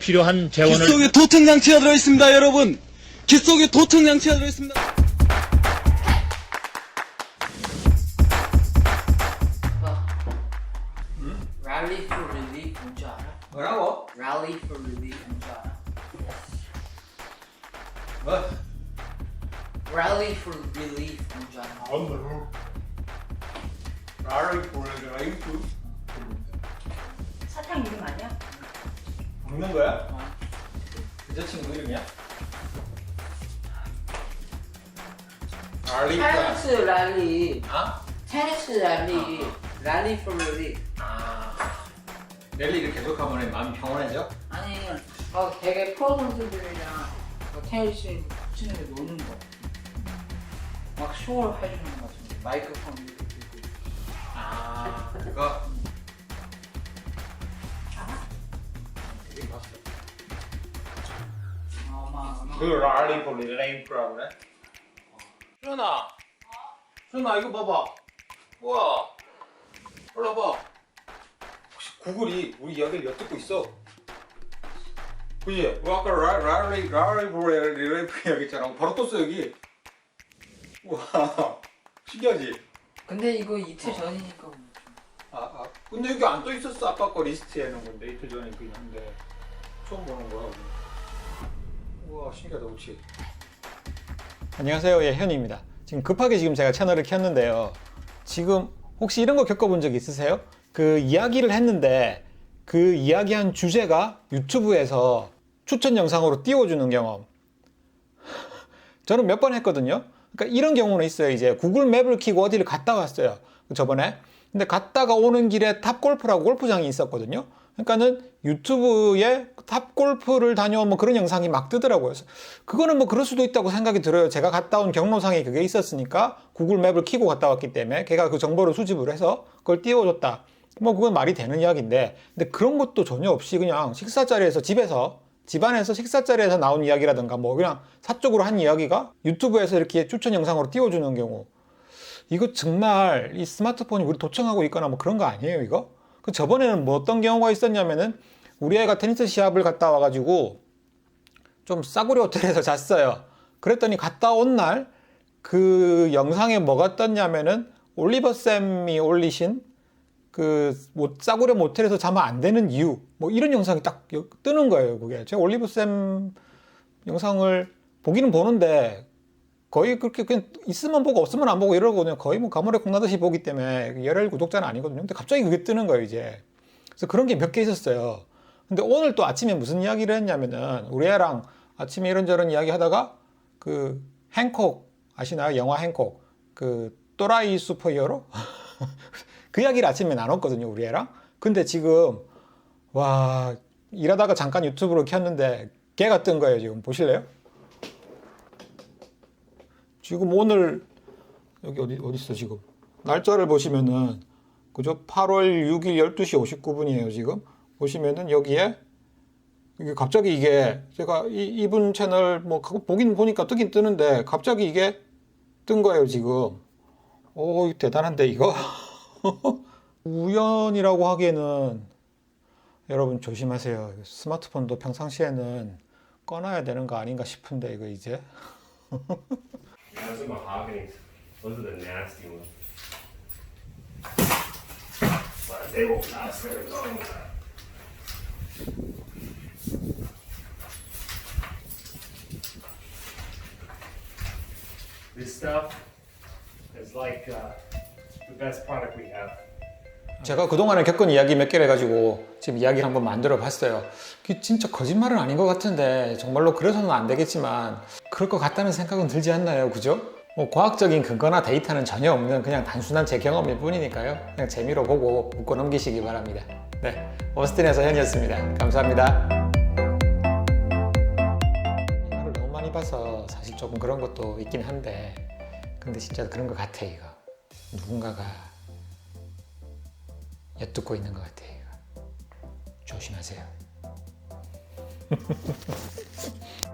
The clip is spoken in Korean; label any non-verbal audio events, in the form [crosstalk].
필요한 재원을 귓속에 도청 장치가 들어 있습니다, 여러분. 귓속에 도청 장치가 들어 있습니다. Rally for relief 뭔지 알아? 뭐라고? Rally for relief 뭔지 알아? 뭐? Rally for relief 뭔지 알아? 먹는 거야? 여자친구 이름이야? 라리가 테니스 랠리 아? 테니스 랠리 랠리 for relief 아 랠리를 계속하면 마음이 평온해져? 아니 어, 되게 프로 선수들이랑 뭐 테니스 치는 게 노는 거. 막 쇼를 해주는 거 같은데 마이크폰 이렇게 들고 아 그거 그 라리 볼리레이프라고 그래? 수연아. 수연아 이거 봐봐. 우와 올라 봐. 혹시 구글이 우리 이야기를 엿듣고 있어? 그지? 뭐 아까 라, 라리 라리 볼리레이프 이야기했잖아. 바로 떴어 여기. 우와. 신기하지? 근데 이거 이틀 전이니까. 뭐. 아, 아. 근데 여기 안 떠 있었어 아까 거 리스트에 있는 건데 이틀 전에 그긴 한데 처음 보는 거야. 우와 신기하다 그치? 안녕하세요. 예, 현입니다. 지금 급하게 지금 제가 채널을 켰는데요. 지금 혹시 이런 거 겪어본 적 있으세요? 그 이야기를 했는데 그 이야기한 주제가 유튜브에서 추천 영상으로 띄워주는 경험. [laughs] 저는 몇 번 했거든요. 그러니까 이런 경우는 있어요. 이제 구글 맵을 키고 어디를 갔다 왔어요. 저번에. 근데 갔다가 오는 길에 탑골프라고 골프장이 있었거든요. 그러니까는 유튜브에 탑골프를 다녀온 뭐 그런 영상이 막 뜨더라고요. 그거는 뭐 그럴 수도 있다고 생각이 들어요. 제가 갔다 온 경로상에 그게 있었으니까 구글 맵을 키고 갔다 왔기 때문에 걔가 그 정보를 수집을 해서 그걸 띄워줬다. 뭐 그건 말이 되는 이야기인데 근데 그런 것도 전혀 없이 그냥 식사 자리에서 집에서 집안에서 식사 자리에서 나온 이야기라든가 뭐 그냥 사적으로 한 이야기가 유튜브에서 이렇게 추천 영상으로 띄워주는 경우 이거 정말 이 스마트폰이 우리 도청하고 있거나 뭐 그런 거 아니에요 이거? 그 저번에는 뭐 어떤 경우가 있었냐면은 우리 애가 테니스 시합을 갔다 와가지고 좀 싸구려 호텔에서 [laughs] 잤어요. 그랬더니 갔다 온 날 그 영상에 뭐가 떴냐면은 올리버 쌤이 올리신 그 뭐 싸구려 모텔에서 자면 안 되는 이유 뭐 이런 영상이 딱 여- 뜨는 거예요. 그게 제가 올리버 쌤 영상을 보기는 보는데 거의 그렇게 그냥 있으면 보고 없으면 안 보고 이러거든요. 거의 뭐 가물에 콩나듯이 보기 때문에 열혈 구독자는 아니거든요. 근데 갑자기 그게 뜨는 거예요, 이제. 그래서 그런 게 몇 개 있었어요. 근데 오늘 또 아침에 무슨 이야기를 했냐면은 우리 애랑 아침에 이런저런 이야기 하다가 그 행콕 아시나요? 영화 행콕. 그 또라이 슈퍼히어로? [laughs] 그 이야기를 아침에 나눴거든요, 우리 애랑. 근데 지금 와, 일하다가 잠깐 유튜브로 켰는데 걔가 뜬 거예요, 지금. 보실래요? 지금 오늘 여기 어디 어디 있어 지금? 날짜를 보시면은 그죠 8월 6일 12시 59분이에요 지금. 보시면은 여기에 이게 갑자기 이게 제가 이, 이분 채널 뭐 보긴 보니까 뜨긴 뜨는데 갑자기 이게 뜬 거예요 지금. 오 대단한데 이거? [laughs] 우연이라고 하기에는 여러분 조심하세요. 스마트폰도 평상시에는 꺼놔야 되는 거 아닌가 싶은데 이거 이제 [laughs] Those are mahoganies. Those are the nasty ones. But they won't last very long. This stuff is like uh, the best product we have. 제가 그동안에 겪은 이야기 몇 개를 가지고 지금 이야기를 한번 만들어 봤어요. 진짜 거짓말은 아닌 것 같은데 정말로 그래서는 안 되겠지만 그럴 것 같다는 생각은 들지 않나요? 그죠? 뭐 과학적인 근거나 데이터는 전혀 없는 그냥 단순한 제 경험일 뿐이니까요. 그냥 재미로 보고 웃고 넘기시기 바랍니다. 네. 오스틴에서 현이었습니다. 감사합니다. 영화를 너무 많이 봐서 사실 조금 그런 것도 있긴 한데 근데 진짜 그런 것 같아 이거. 누군가가 엿듣고 있는 것 같아요. 조심하세요. [laughs]